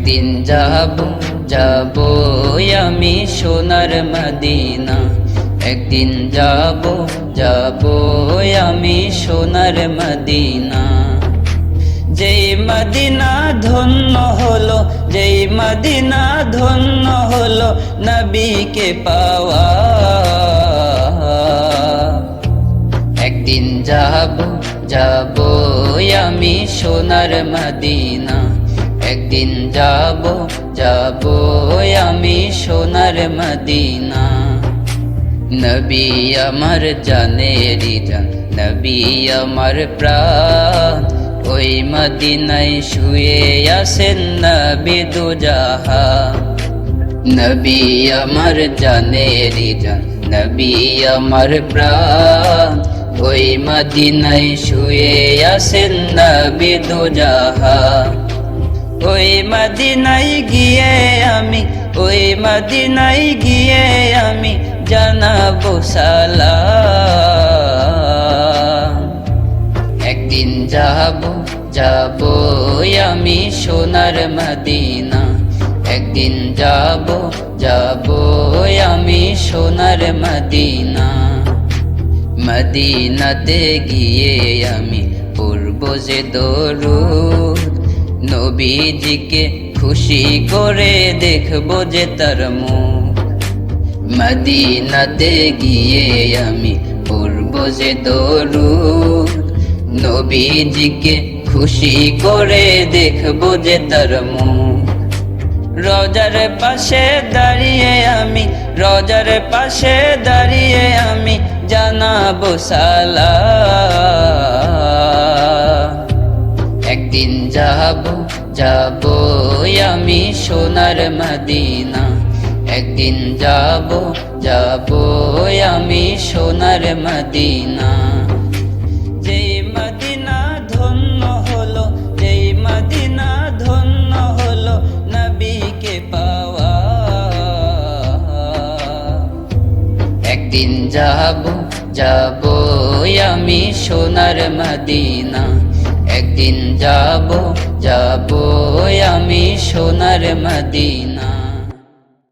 একদিন যাব যাব আমি সোনার মদিনা। একদিন যাব যাব আমি সোনার মদিনা। যেই মদিনা ধন্য হলো, যেই মদিনা ধন্য হলো, নবীকে পাওয়া। একদিন যাব যাব আমি সোনার মদিনা। একদিন যাব যাব আমি সোনার মদিনা। নবী আমার জানেরি জান, নবী আমার প্রাণ। ওই মদিনায় শুয়ে আসেন নবী দুজাহা। নবী আমার জানেরি জান, নবী আমার প্রাণ। ওই মদিনায় শুয়ে আসেন নবী দুজাহা। ওই মদিনায় গিয়ে আমি, ওই মদিনায় গিয়ে আমি জানাব একদিন যাব যাব আমি সোনার মদিনা। একদিন যাব যাব আমি সোনার মদিনা। মদিনাতে গিয়ে আমি পূর্ব যে দরুদ নবীজিকে খুশি করে দেখব যে তার মুখ। মদিনাতে গিয়ে আমি পূর্ব যে দরুদ। নবীজিকে খুশি করে দেখব যে তার মুখ। রজার পাশে দাঁড়িয়ে আমি, রজার পাশে দাঁড়িয়ে আমি জানাব সালা একদিন যাব যাব আমি সোনার মদিনা। একদিন যাব যাব আমি সোনার মদিনা। যেই ধন্য হলো, যেই ধন্য পাওয়া। একদিন যাব যাব আমি সোনার মদিনা। একদিন যাব যাব আমি সোনার মদিনা।